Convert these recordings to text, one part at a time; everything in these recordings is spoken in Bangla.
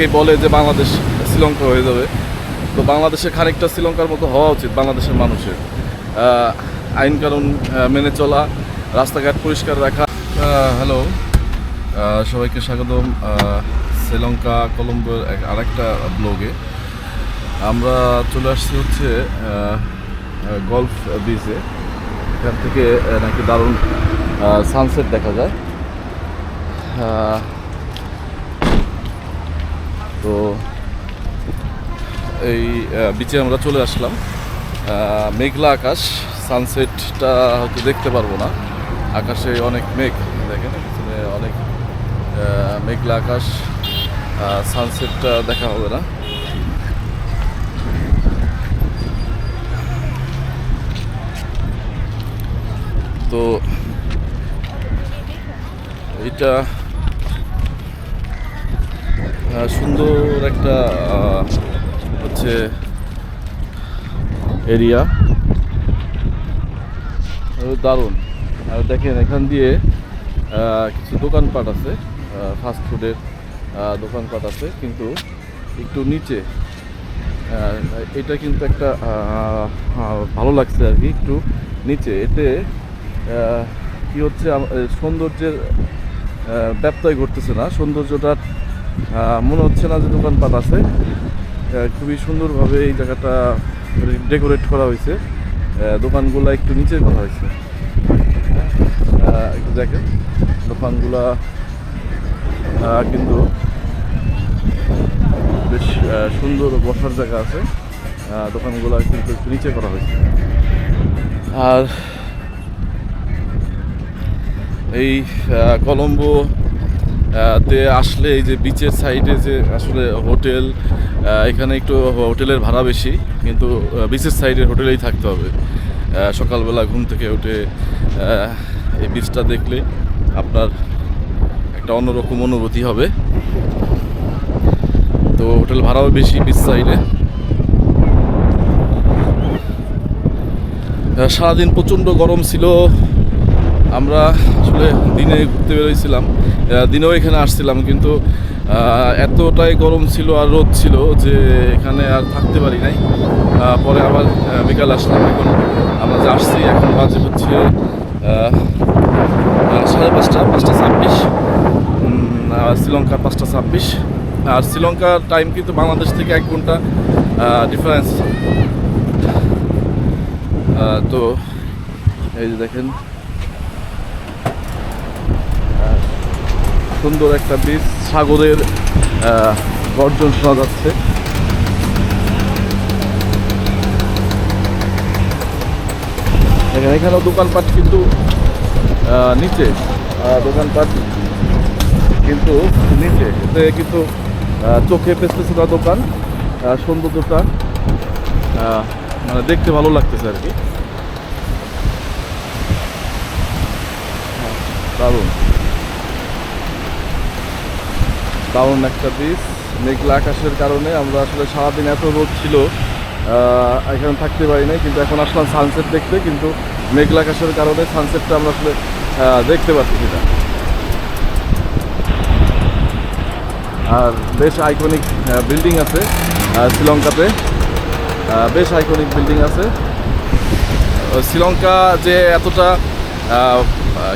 অনেকেই বলে যে বাংলাদেশ শ্রীলঙ্কা হয়ে যাবে। তো বাংলাদেশে খানিকটা শ্রীলঙ্কার মতো হওয়া উচিত বাংলাদেশের মানুষের। আইন কানুন মেনে চলা, রাস্তাঘাট পরিষ্কার রাখা। হ্যালো। সবাইকে স্বাগতম। শ্রীলঙ্কা কলম্বোর এক আরেকটা ব্লগে। আমরা চলে আসছি হচ্ছে গলফ বিচে। এখান থেকে নাকি দারুণ সানসেট দেখা যায়। তো এই বিচে আমরা চলে আসলাম। মেঘলা আকাশ সানসেটটা হয়তো দেখতে পারব না। আকাশে অনেক মেঘ, দেখেন পিছনে অনেক মেঘলা আকাশ সানসেটটা দেখা হবে না। তো এটা সুন্দর একটা হচ্ছে এরিয়া দারুণ। আর দেখেন, এখান দিয়ে কিছু দোকানপাট আছে ফাস্ট ফুডের দোকানপাট আছে, কিন্তু একটু নিচে এটা কিন্তু একটা ভালো লাগছে আর কি, একটু নিচে। এতে কি হচ্ছে সৌন্দর্যের ব্যত্যয় ঘটতেছে না। সৌন্দর্যটা মনে হচ্ছে না যে দোকানপাট আছে। খুবই সুন্দরভাবে এই জায়গাটা ডেকোরেট করা হয়েছে। দোকানগুলো একটু নিচে করা হয়েছে। একটু দেখেন, দোকানগুলা কিন্তু বেশ সুন্দর বসার জায়গা আছে। দোকানগুলো কিন্তু একটু নিচে করা হয়েছে। আর এই কলম্বো তে আসলে এই যে বিচের সাইডে যে আসলে হোটেল এখানে একটু হোটেলের ভাড়া বেশি, কিন্তু বিচের সাইডের হোটেলেই থাকতে হবে। সকালবেলা ঘুম থেকে উঠে এই বিচটা দেখলে আপনার একটা অন্যরকম অনুভূতি হবে। তো হোটেল ভাড়াও বেশি বিচ সাইডে সারাদিন প্রচণ্ড গরম ছিল। আমরা আসলে দিনে ঘুরতে বেরোইছিলাম। দিনেও এখানে আসছিলাম কিন্তু এতটাই গরম ছিল আর রোদ ছিল যে এখানে আর থাকতে পারি নাই। পরে আবার বিকাল আসলাম এখন আমরা আসছি, এখন বাজে হচ্ছে সাড়ে পাঁচটা পাঁচটা ছাব্বিশ। শ্রীলঙ্কার পাঁচটা ছাব্বিশ। আর শ্রীলঙ্কার টাইম কিন্তু বাংলাদেশ থেকে এক ঘণ্টা ডিফারেন্স তো এই যে দেখেন সুন্দর একটা বীজ সাগরের গর্জন শোনা যাচ্ছে। দেখেন এখানেও দোকানপাট কিন্তু নিচে দোকানপাট কিন্তু নিচে। এতে কিন্তু চোখে পেছতেছে না দোকান সৌন্দর্যটা মানে দেখতে ভালো লাগতেছে আর কি। দারুণ। দারুণ একটা বীজ মেঘলা আকাশের কারণে আমরা আসলে সারাদিন এত রোদ ছিল এখানে থাকতে পারি নাই, কিন্তু এখন আসলাম সানসেট দেখতে, কিন্তু মেঘলা আকাশের কারণে সানসেটটা আমরা আসলে দেখতে পাচ্ছি না। আর বেশ আইকনিক বিল্ডিং আছে শ্রীলঙ্কাতে। বেশ আইকনিক বিল্ডিং আছে। শ্রীলঙ্কা যে এতটা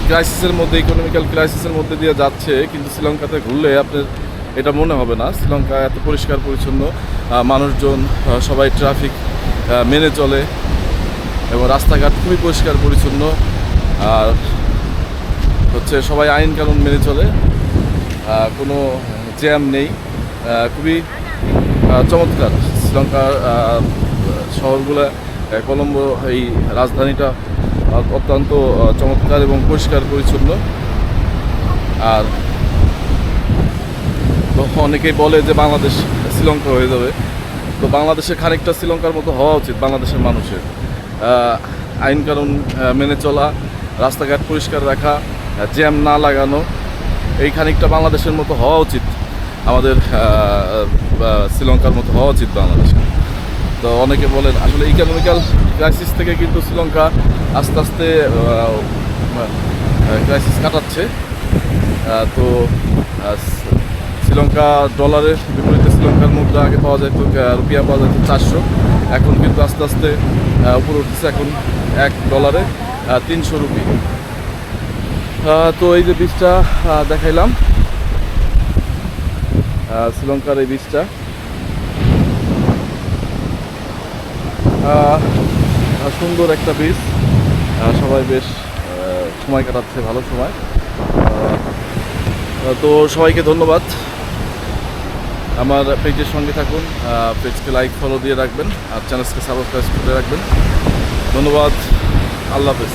ক্রাইসিসের মধ্যে ইকোনমিক্যাল ক্রাইসিসের মধ্যে দিয়ে যাচ্ছে, কিন্তু শ্রীলঙ্কাতে ঘুরলে আপনার এটা মনে হবে না। শ্রীলঙ্কা এত পরিষ্কার, পরিচ্ছন্ন মানুষজন সবাই ট্রাফিক মেনে চলে এবং রাস্তাঘাট খুবই পরিষ্কার, পরিচ্ছন্ন। আর হচ্ছে সবাই আইন কানুন মেনে চলে কোনো জ্যাম নেই খুবই চমৎকার। শ্রীলঙ্কার শহরগুলো কলম্বো এই রাজধানীটা অত্যন্ত চমৎকার এবং পরিষ্কার পরিচ্ছন্ন। আর অনেকেই বলে যে বাংলাদেশ শ্রীলঙ্কা হয়ে যাবে। তো বাংলাদেশে খানিকটা শ্রীলঙ্কার মতো হওয়া উচিত বাংলাদেশের মানুষের। আইন কানুন মেনে চলা, রাস্তাঘাট পরিষ্কার রাখা, জ্যাম না লাগানো, এই খানিকটা বাংলাদেশের মতো হওয়া উচিত। আমাদের শ্রীলঙ্কার মতো হওয়া উচিত বাংলাদেশ তো অনেকে বলেন আসলে ইকোনমিক্যাল ক্রাইসিস থেকে কিন্তু শ্রীলঙ্কা আস্তে আস্তে ক্রাইসিস কাটাচ্ছে। তো শ্রীলঙ্কা ডলারের বিপরীতে শ্রীলঙ্কার মুদ্রা আগে পাওয়া আহ, রুপিয়া পাওয়া যেত চারশো। এখন কিন্তু আস্তে আস্তে উপরে উঠতেছে এখন এক ডলারে তিনশো রুপি। তো এই যে বীজটা দেখাইলাম। শ্রীলঙ্কার এই বীজটা। সুন্দর একটা বিচ সবাই বেশ সময় কাটাচ্ছে, ভালো সময়। তো সবাইকে ধন্যবাদ। আমার পেজের সঙ্গে থাকুন পেজকে লাইক ফলো দিয়ে রাখবেন, আর চ্যানেলকে সাবস্ক্রাইব করে রাখবেন। ধন্যবাদ, আল্লাহ হাফেজ।